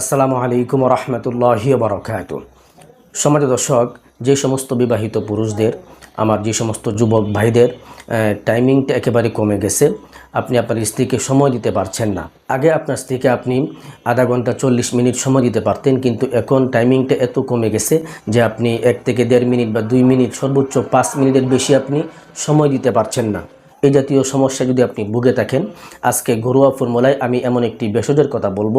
আসসালামু আলাইকুম রহমতুল্লাহি বরকাত সমাজ দর্শক, যে সমস্ত বিবাহিত পুরুষদের, আমার যে সমস্ত যুবক ভাইদের টাইমিংটা একেবারে কমে গেছে। আপনি আপনার স্ত্রীকে সময় দিতে পারছেন না। আগে আপনার স্ত্রীকে আপনি আধা ঘণ্টা চল্লিশ মিনিট সময় দিতে পারতেন, কিন্তু এখন টাইমিংটা এত কমে গেছে যে আপনি এক থেকে দেড় মিনিট বা দুই মিনিট, সর্বোচ্চ পাঁচ মিনিটের বেশি আপনি সময় দিতে পারছেন না। এই জাতীয় সমস্যা যদি আপনি ভুগে থাকেন, আজকে ঘরোয়া ফর্মুলায় আমি এমন একটি ভেষজের কথা বলব।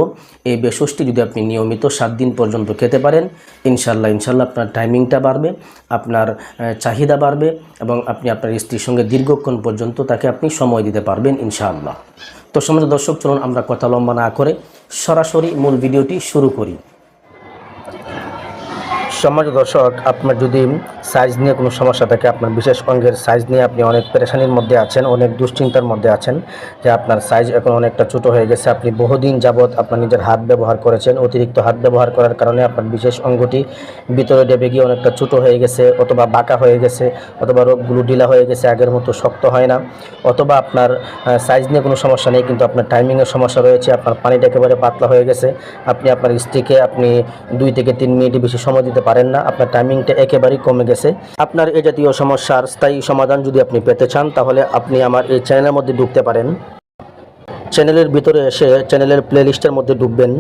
এই ভেষজটি যদি আপনি নিয়মিত সাত দিন পর্যন্ত খেতে পারেন ইনশাল্লাহ ইনশাল্লাহ আপনার টাইমিংটা বাড়বে, আপনার চাহিদা বাড়বে এবং আপনি আপনার স্ত্রীর সঙ্গে দীর্ঘক্ষণ পর্যন্ত তাকে আপনি সময় দিতে পারবেন, ইনশাআল্লাহ। তো সমস্ত দর্শক, চলুন আমরা কথা লম্বা না করে সরাসরি মূল ভিডিওটি শুরু করি। সমাজ দর্শক, আপনার যদি সাইজ নিয়ে কোনো সমস্যা থাকে, আপনার বিশেষ অঙ্গের সাইজ নিয়ে আপনি অনেক পেরেশানির মধ্যে আছেন, অনেক দুশ্চিন্তার মধ্যে আছেন, যে আপনার সাইজ এখন অনেকটা ছোট হয়ে গেছে, আপনি বহুদিন যাবৎ আপনার নিজের হাত ব্যবহার করেছেন, অতিরিক্ত হাত ব্যবহার করার কারণে আপনার বিশেষ অঙ্গটি ভিতরে ডেবে গিয়ে অনেকটা ছোট হয়ে গেছে, অথবা বাঁকা হয়ে গেছে, অথবা রোগগুলো ঢিলা হয়ে গেছে, আগের মতো শক্ত হয় না, অথবা আপনার সাইজ নিয়ে কোনো সমস্যা নেই, কিন্তু আপনার টাইমিংয়ের সমস্যা রয়েছে, আপনার পানিটা একেবারে পাতলা হয়ে গেছে, আপনি আপনার স্ত্রীকে আপনি দুই থেকে তিন মিনিট বেশি সময় দিতে পারেন না, আপনার টাইমিংটা একেবারেই কমে গেছে। আপনার এই জাতীয় সমস্যার স্থায়ী সমাধান যদি আপনি পেতে চান, তাহলে আপনি আমার এই চ্যানেলের মধ্যে ঢুকতে পারেন। চ্যানেলের ভিতরে এসে চ্যানেলের প্লেলিস্টের মধ্যে ঢুকবেন।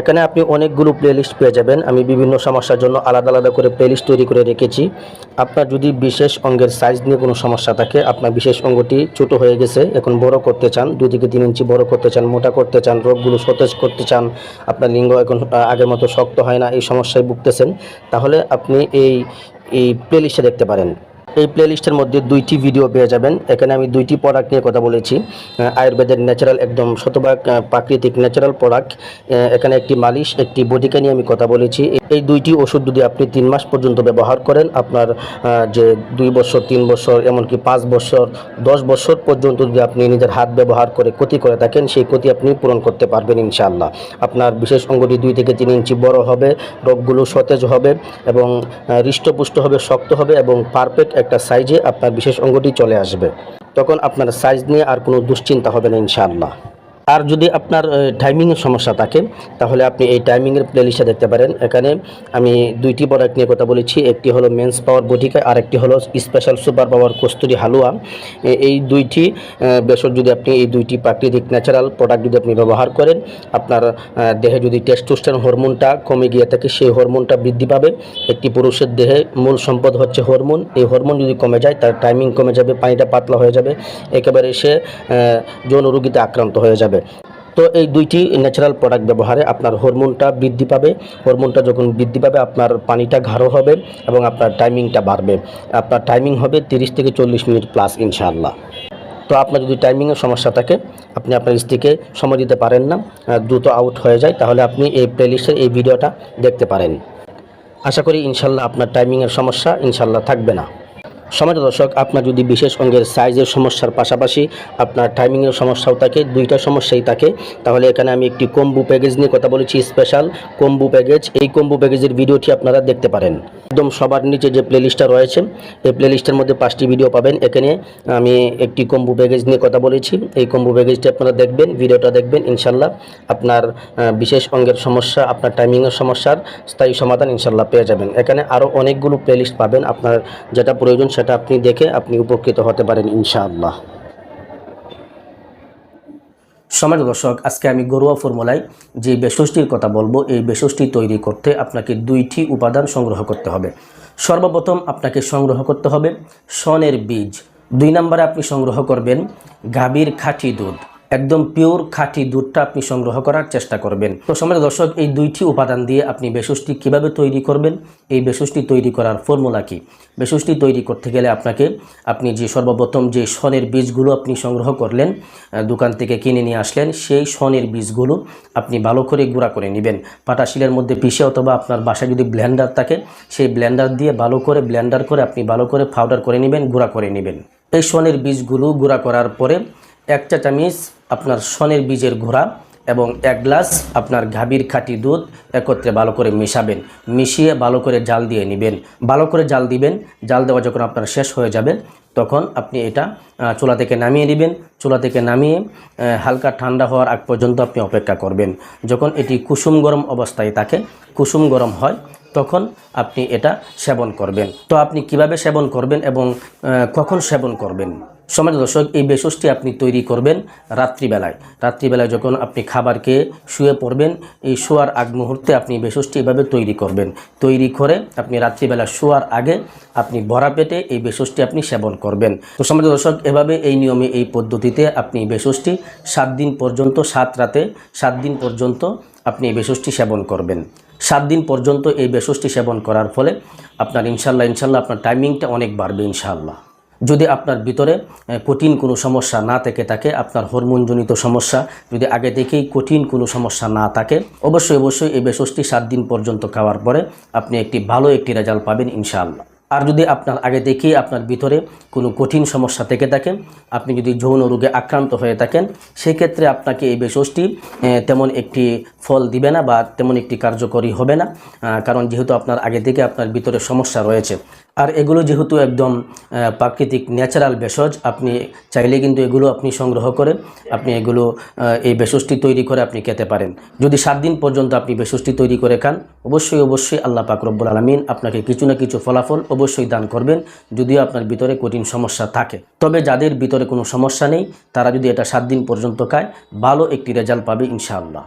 এখানে আপনি অনেকগুলো প্লেলিস্ট পেয়ে যাবেন। আমি বিভিন্ন সমস্যার জন্য আলাদা আলাদা করে প্লেলিস্ট তৈরি করে রেখেছি। আপনার যদি বিশেষ অঙ্গের সাইজ নিয়ে কোনো সমস্যা থাকে, আপনার বিশেষ অঙ্গটি ছোট হয়ে গেছে, এখন বড় করতে চান দুই থেকে তিন ইঞ্চি বড় করতে চান, মোটা করতে চান, রোগগুলো সতেজ করতে চান, আপনার লিঙ্গ এখন আগের মতো শক্ত হয় না, এই সমস্যায় ভুগতেছেন, তাহলে আপনি এই এই প্লেলিস্টে দেখতে পারেন। এই প্লেলিস্টের মধ্যে দুইটি ভিডিও পেয়ে যাবেন। এখানে আমি দুইটি প্রোডাক্ট নিয়ে কথা বলেছি। আয়ুর্বেদের ন্যাচারাল একদম শতভাগ প্রাকৃতিক ন্যাচারাল প্রোডাক্ট এখানে একটি মালিশ, একটি বডিকা নিয়ে আমি কথা বলেছি। এই দুইটি ওষুধ যদি আপনি তিন মাস পর্যন্ত ব্যবহার করেন, আপনার যে দুই বছর, তিন বছর, এমনকি পাঁচ বছর, দশ বছর পর্যন্ত যদি আপনি নিজের হাত ব্যবহার করে ক্ষতি করে থাকেন, সেই ক্ষতি আপনি পূরণ করতে পারবেন ইনশাআল্লাহ। আপনার বিশেষ অঙ্গটি দুই থেকে তিন ইঞ্চি বড় হবে, রোগগুলো সতেজ হবে এবং হৃষ্টপুষ্ট হবে, শক্ত হবে এবং পারফেক্ট একটা সাইজে আপনার বিশেষ অঙ্গটি চলে আসবে। তখন আপনার সাইজ নিয়ে আর কোনো দুশ্চিন্তা হবে না ইনশাআল্লাহ। আর যদি আপনার টাইমিংয়ের সমস্যা থাকে, তাহলে আপনি এই টাইমিংয়ের প্লেলিস্টে দেখতে পারেন। এখানে আমি দুইটি প্রোডাক্ট নিয়ে কথা বলেছি, একটি হলো মেন্স পাওয়ার বটিকা আর একটি হলো স্পেশাল সুপার পাওয়ার কস্তুরি হালুয়া এই দুইটি বেসর যদি আপনি এই দুইটি প্রাকৃতিক ন্যাচারাল প্রোডাক্ট যদি আপনি ব্যবহার করেন, আপনার দেহে যদি টেস্টোস্টেরন হরমোনটা কমে গিয়ে থাকে, সেই হরমোনটা বৃদ্ধি পাবে। একটি পুরুষের দেহে মূল সম্পদ হচ্ছে হরমোন এই হরমোন যদি কমে যায়, তার টাইমিং কমে যাবে, পানিটা পাতলা হয়ে যাবে। একেবারে সে যৌন রোগীতে আক্রান্ত হয়ে যাবে। তো এই দুইটি ন্যাচারাল প্রোডাক্ট ব্যবহারে আপনার হরমোনটা বৃদ্ধি পাবে। হরমোনটা যখন বৃদ্ধি পাবে, আপনার পানিটা গাঢ় হবে এবং আপনার টাইমিংটা বাড়বে। আপনার টাইমিং হবে তিরিশ থেকে চল্লিশ মিনিট প্লাস ইনশাআল্লাহ। তো আপনার যদি টাইমিংয়ের সমস্যা থাকে, আপনি আপনার স্ত্রীকে সময় দিতে পারেন না দ্রুত আউট হয়ে যায়, তাহলে আপনি এই প্লেলিস্টের এই ভিডিওটা দেখতে পারেন। আশা করি ইনশাল্লাহ আপনার টাইমিংয়ের সমস্যা ইনশাল্লাহ থাকবে না। সমাজ দর্শক, আপনার যদি বিশেষ অঙ্গের সাইজের সমস্যার পাশাপাশি আপনার টাইমিংয়ের সমস্যাও থাকে, দুইটা সমস্যাই থাকে, তাহলে এখানে আমি একটি কম্বু প্যাকেজ নিয়ে কথা বলেছি স্পেশাল কম্বু প্যাকেজ এই কম্বু প্যাকেজের ভিডিওটি আপনারা দেখতে পারেন। একদম সবার নিচে যে প্লেলিস্টটা রয়েছে, এই প্লেলিস্টের মধ্যে পাঁচটি ভিডিও পাবেন। এখানে আমি একটি কম্বু প্যাকেজ নিয়ে কথা বলেছি। এই কম্বু প্যাকেজটি আপনারা দেখবেন, ভিডিওটা দেখবেন ইনশাল্লাহ আপনার বিশেষ অঙ্গের সমস্যা, আপনার টাইমিংয়ের সমস্যার স্থায়ী সমাধান ইনশাল্লাহ পেয়ে যাবেন। এখানে আরও অনেকগুলো প্লেলিস্ট পাবেন। আপনার যেটা প্রয়োজন সেটা আপনি দেখে আপনি উপকৃত হতে পারেন, ইনশাআল্লাহ। সমাজ দর্শক, আজকে আমি গরুয়া ফর্মুলায় যে বেষষ্টির কথা বলব, এই বেষষ্টি তৈরি করতে আপনাকে দুইটি উপাদান সংগ্রহ করতে হবে। সর্বপ্রথম আপনাকে সংগ্রহ করতে হবে সনের বীজ। দুই নম্বরে আপনি সংগ্রহ করবেন গাভীর খাঁটি দুধ। একদম পিওর খাঁটি দুধটা আপনি সংগ্রহ করার চেষ্টা করবেন। তো সমাজ দর্শক, এই দুইটি উপাদান দিয়ে আপনি বেশষ্টি কীভাবে তৈরি করবেন, এই বেশষ্টি তৈরি করার ফর্মুলা কি? বেশষ্টি তৈরি করতে গেলে আপনাকে, আপনি যে সর্বপ্রথম যে সনের বীজগুলো আপনি সংগ্রহ করলেন দোকান থেকে কিনে নিয়ে আসলেন, সেই সনের বীজগুলো আপনি ভালো করে গুঁড়া করে নেবেন। পাটাশিলের মধ্যে পিষে অথবা আপনার বাসায় যদি ব্লেন্ডার থাকে, সেই ব্লেন্ডার দিয়ে ভালো করে ব্লেন্ডার করে আপনি ভালো করে পাউডার করে নেবেন, গুঁড়া করে নেবেন। এই সনের বীজগুলো গুঁড়া করার পরে এক চা চামিচ আপনার সনের বীজের ঘোড়া এবং এক গ্লাস আপনার গাভীর খাঁটি দুধ একত্রে ভালো করে মিশাবেন। মিশিয়ে ভালো করে জাল দিয়ে নেবেন। ভালো করে জাল দিবেন। জাল দেওয়া যখন আপনার শেষ হয়ে যাবে, তখন আপনি এটা চুলা থেকে নামিয়ে নেবেন। চুলা থেকে নামিয়ে হালকা ঠান্ডা হওয়ার আগ পর্যন্ত আপনি অপেক্ষা করবেন। যখন এটি কুসুম গরম অবস্থায় থাকে, কুসুম গরম হয়, তখন আপনি এটা সেবন করবেন। তো আপনি কীভাবে সেবন করবেন এবং কখন সেবন করবেন? সমাজ দর্শক, এই বেশসটি আপনি তৈরি করবেন রাত্রিবেলায়। রাত্রিবেলায় যখন আপনি খাবার খেয়ে শুয়ে পড়বেন, এই শোয়ার আগ মুহূর্তে আপনি বেশসটি এভাবে তৈরি করবেন। তৈরি করে আপনি রাত্রিবেলা শোয়ার আগে আপনি ভরা পেটে এই বেশসটি আপনি সেবন করবেন। তো সমাজ দর্শক, এভাবে এই নিয়মে, এই পদ্ধতিতে আপনি বেশসটি সাত দিন পর্যন্ত, সাত রাতে, সাত দিন পর্যন্ত আপনি এই সেবন করবেন। সাত দিন পর্যন্ত এই বেশসটি সেবন করার ফলে আপনার ইনশাল্লাহ ইনশাল্লাহ আপনার টাইমিংটা অনেক বাড়বে ইনশাআল্লাহ যদি আপনার ভিতরে কঠিন কোনো সমস্যা না থেকে থাকে আপনার হরমোনজনিত সমস্যা যদি আগে থেকেই কঠিন কোনো সমস্যা না থাকে অবশ্যই অবশ্যই এই বেশসটি সাত দিন পর্যন্ত খাওয়ার পরে আপনি একটি ভালো একটি রেজাল্ট পাবেন ইনশাআল্লাহ। আর যদি আপনার আগে থেকেই আপনার ভিতরে কোনো কঠিন সমস্যা থেকে থাকে আপনি যদি যৌন রোগে আক্রান্ত হয়ে থাকেন সেক্ষেত্রে আপনাকে এই আহ, তেমন একটি ফল দিবে না বা তেমন একটি কার্যকরী হবে না কারণ যেহেতু আপনার আগে থেকে আপনার ভিতরে সমস্যা রয়েছে। আর এগুলো যেহেতু একদম প্রাকৃতিক ন্যাচারাল ভেষজ, আপনি চাইলে কিন্তু এগুলো আপনি সংগ্রহ করে আপনি এগুলো এই ভেষজটি তৈরি করে আপনি খেতে পারেন। যদি সাত দিন পর্যন্ত আপনি ভেষজটি তৈরি করে খান, অবশ্যই অবশ্যই আল্লাহ রব্বুল আলমিন আপনাকে কিছু না কিছু ফলাফল অবশ্যই দান করবেন, যদিও আপনার ভিতরে কঠিন সমস্যা থাকে। তবে যাদের ভিতরে কোনো সমস্যা নেই, তারা যদি এটা সাত দিন পর্যন্ত খায়, ভালো একটি রেজাল্ট পাবে ইনশাআল্লাহ।